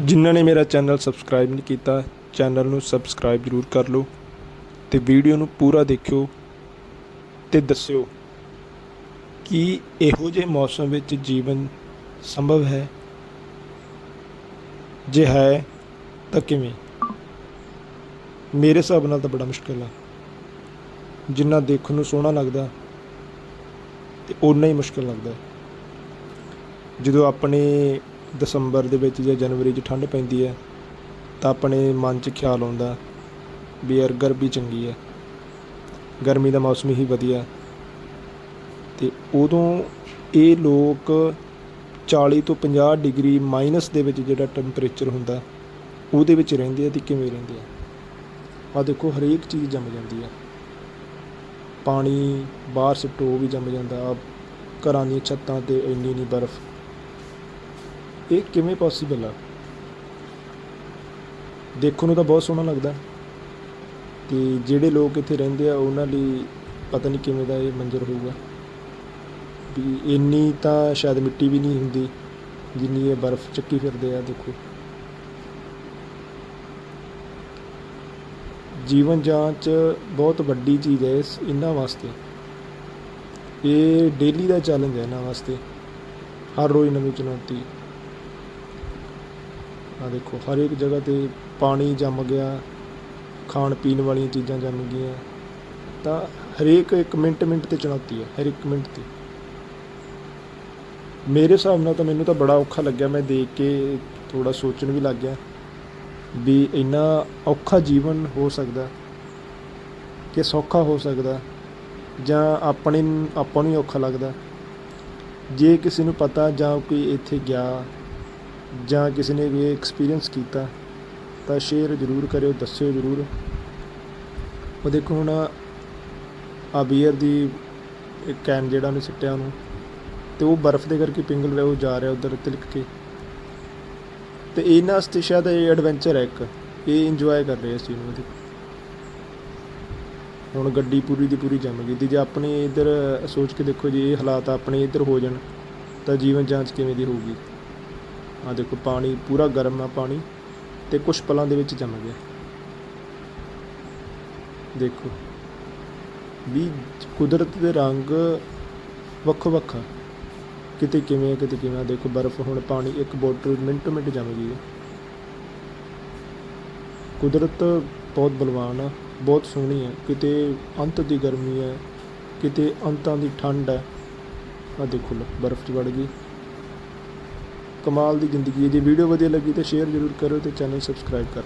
ਜਿਨ੍ਹਾਂ ਨੇ ਮੇਰਾ ਚੈਨਲ ਸਬਸਕ੍ਰਾਈਬ ਨਹੀਂ ਕੀਤਾ, ਚੈਨਲ ਨੂੰ ਸਬਸਕ੍ਰਾਈਬ ਜ਼ਰੂਰ ਕਰ ਲਓ ਤੇ ਵੀਡੀਓ ਨੂੰ ਪੂਰਾ ਦੇਖਿਓ ਤੇ ਦੱਸਿਓ ਕਿ ਇਹੋ ਜਿਹੇ ਮੌਸਮ ਵਿੱਚ ਜੀਵਨ ਸੰਭਵ ਹੈ। ਜੇ ਹੈ, ਤਾਂ ਕਿਵੇਂ? ਮੇਰੇ ਹਿਸਾਬ ਨਾਲ ਤਾਂ ਬੜਾ ਮੁਸ਼ਕਿਲ ਆ। ਜਿੰਨਾ ਦੇਖਣ ਨੂੰ ਸੋਹਣਾ ਲੱਗਦਾ ਤੇ ਉਨਾ ਹੀ ਮੁਸ਼ਕਿਲ ਲੱਗਦਾ। ਜਦੋਂ ਆਪਣੇ ਦਸੰਬਰ ਦੇ ਵਿੱਚ ਜਾਂ ਜਨਵਰੀ 'ਚ ਠੰਡ ਪੈਂਦੀ ਹੈ, ਤਾਂ ਆਪਣੇ ਮਨ 'ਚ ਖਿਆਲ ਆਉਂਦਾ ਵੀ ਯਾਰ ਗਰਮੀ ਚੰਗੀ ਹੈ। ਗਰਮੀ ਦਾ ਮੌਸਮ ਹੀ ਵਧੀਆ। ਤੇ ਉਦੋਂ ਇਹ ਲੋਕ 40 ਤੋਂ 50 ਡਿਗਰੀ ਮਾਈਨਸ ਦੇ ਵਿੱਚ ਜਿਹੜਾ ਟੈਂਪਰੇਚਰ ਹੁੰਦਾ, ਉਹਦੇ ਵਿੱਚ ਰਹਿੰਦੇ ਆ ਤੇ ਕਿਵੇਂ ਰਹਿੰਦੇ ਆ? ਆ ਦੇਖੋ, ਹਰੇਕ ਚੀਜ਼ ਜੰਮ ਜਾਂਦੀ ਆ। ਪਾਣੀ ਬਾਹਰ ਸਿੱਟੋ ਵੀ ਜੰਮ ਜਾਂਦਾ। ਘਰਾਂ ਦੀਆਂ ਛੱਤਾਂ ਤੇ ਇੰਨੀ ਨਹੀਂ ਬਰਫ਼। ਇਹ ਕਿਵੇਂ ਪੋਸੀਬਲ ਆ? ਦੇਖਣ ਨੂੰ ਤਾਂ ਬਹੁਤ ਸੋਹਣਾ ਲੱਗਦਾ ਤੇ ਜਿਹੜੇ ਲੋਕ ਇੱਥੇ ਰਹਿੰਦੇ ਆ, ਉਹਨਾਂ ਲਈ ਪਤਾ ਨਹੀਂ ਕਿਵੇਂ ਦਾ ਇਹ ਮੰਜ਼ਰ ਹੋਊਗਾ। ਵੀ ਇੰਨੀ ਤਾਂ ਸ਼ਾਇਦ ਮਿੱਟੀ ਵੀ ਨਹੀਂ ਹੁੰਦੀ, ਜਿੰਨੀ ਇਹ ਬਰਫ਼ ਚੱਕੀ ਫਿਰਦੇ ਆ, ਦੇਖੋ। ਜੀਵਨ ਜਾਂਚ ਬਹੁਤ ਵੱਡੀ ਚੀਜ਼ ਹੈ ਇਸ, ਇਹਨਾਂ ਵਾਸਤੇ। ਇਹ ਡੇਲੀ ਦਾ ਚੈਲੰਜ ਹੈ ਇਹਨਾਂ ਵਾਸਤੇ। ਹਰ ਰੋਜ਼ ਨਵੀਂ ਚੁਣੌਤੀ। ਆ ਦੇਖੋ, ਹਰ ਇੱਕ ਜਗ੍ਹਾ ਤੇ ਪਾਣੀ ਜੰਮ ਗਿਆ, ਖਾਣ ਪੀਣ ਵਾਲੀਆਂ ਚੀਜ਼ਾਂ ਜੰਮ ਗਈਆਂ। ਤਾਂ ਹਰੇਕ ਇੱਕ ਮਿੰਟ ਮਿੰਟ ਤੇ ਚੁਣੌਤੀ ਹੈ ਹਰ ਇੱਕ ਮਿੰਟ ਤੇ। ਮੇਰੇ ਹਿਸਾਬ ਨਾਲ ਤਾਂ ਮੈਨੂੰ ਤਾਂ ਬੜਾ ਔਖਾ ਲੱਗਿਆ, ਮੈਂ ਦੇਖ ਕੇ ਥੋੜਾ ਸੋਚਣ ਵੀ ਲੱਗ ਗਿਆ ਵੀ ਇੰਨਾ ਔਖਾ ਜੀਵਨ ਹੋ ਸਕਦਾ ਕਿ ਸੌਖਾ ਹੋ ਸਕਦਾ ਜਾਂ ਆਪਣੇ, ਆਪਾਂ ਨੂੰ ਹੀ ਔਖਾ ਲੱਗਦਾ। ਜੇ ਕਿਸੇ ਨੂੰ ਪਤਾ ਜਾਂ ਕੋਈ ਇੱਥੇ ਗਿਆ ਜਾਂ ਕਿਸੇ ਨੇ ਵੀ ਐਕਸਪੀਰੀਅੰਸ ਕੀਤਾ, ਤਾਂ ਸ਼ੇਅਰ ਜ਼ਰੂਰ ਕਰਿਓ, ਦੱਸਿਓ ਜ਼ਰੂਰ। ਉਹ ਦੇਖੋ ਹੁਣ ਆ ਬੀਅਰ ਦੀ ਇੱਕ ਕੈਨ ਜਿਹੜਾ ਉਹਨੇ ਸਿੱਟਿਆ ਉਹਨੂੰ, ਤੇ ਉਹ ਬਰਫ਼ ਦੇ ਕਰਕੇ ਪਿੰਗਲ ਰਿਹਾ ਉਹ ਜਾ ਰਿਹਾ ਉਧਰ ਤਿਲਕ ਕੇ। ਤੇ ਇਹਨਾਂ ਵਾਸਤੇ ਸ਼ਾਇਦ ਇਹ ਐਡਵੈਂਚਰ ਹੈ ਇੱਕ, ਇਹ ਇੰਜੋਏ ਕਰ ਰਹੇ ਅਸੀਂ ਉਹਨੂੰ ਦੇਖੋ। ਹੁਣ ਗੱਡੀ ਪੂਰੀ ਦੀ ਪੂਰੀ ਜੰਮ ਗਈ ਤੇ ਜੇ ਆਪਣੇ ਇੱਧਰ ਸੋਚ ਕੇ ਦੇਖੋ ਜੀ, ਇਹ ਹਾਲਾਤ ਆਪਣੇ ਇੱਧਰ ਹੋ ਜਾਣ, ਤਾਂ ਜੀਵਨ ਜਾਂਚ ਕਿਵੇਂ ਦੀ ਹੋਊਗੀ? ਆ ਦੇਖੋ, ਪਾਣੀ ਪੂਰਾ ਗਰਮ ਆ ਪਾਣੀ ਤੇ ਕੁਝ ਪਲਾਂ ਦੇ ਵਿੱਚ ਜੰਮ ਗਿਆ। ਦੇਖੋ, ਵੀ ਕੁਦਰਤ ਦੇ ਰੰਗ ਵੱਖੋ ਵੱਖਾ ਕਿਤੇ ਕਿਵੇਂ ਕਿਤੇ ਕਿਵੇਂ ਦੇਖੋ, ਬਰਫ਼ ਹੁਣ, ਪਾਣੀ ਇੱਕ ਬੋਟਲ ਮਿੰਟੋ ਮਿੰਟ ਜੰਮ ਗਈ ਹੈ ਕੁਦਰਤ ਬਹੁਤ ਬਲਵਾਨ ਆ, ਬਹੁਤ ਸੋਹਣੀ ਹੈ ਕਿਤੇ ਅੰਤ ਦੀ ਗਰਮੀ ਹੈ ਕਿਤੇ ਅੰਤਾਂ ਦੀ ਠੰਡ ਹੈ ਆ ਦੇਖੋ ਲੋ ਬਰਫ਼ 'ਚ ਵੜ ਗਈ। ਕਮਾਲ ਦੀ ਜ਼ਿੰਦਗੀ ਹੈ। ਜੇ ਵੀਡੀਓ ਵਧੀਆ ਲੱਗੀ ਤਾਂ ਸ਼ੇਅਰ ਜ਼ਰੂਰ ਕਰੋ ਤੇ ਚੈਨਲ ਸਬਸਕ੍ਰਾਈਬ ਕਰ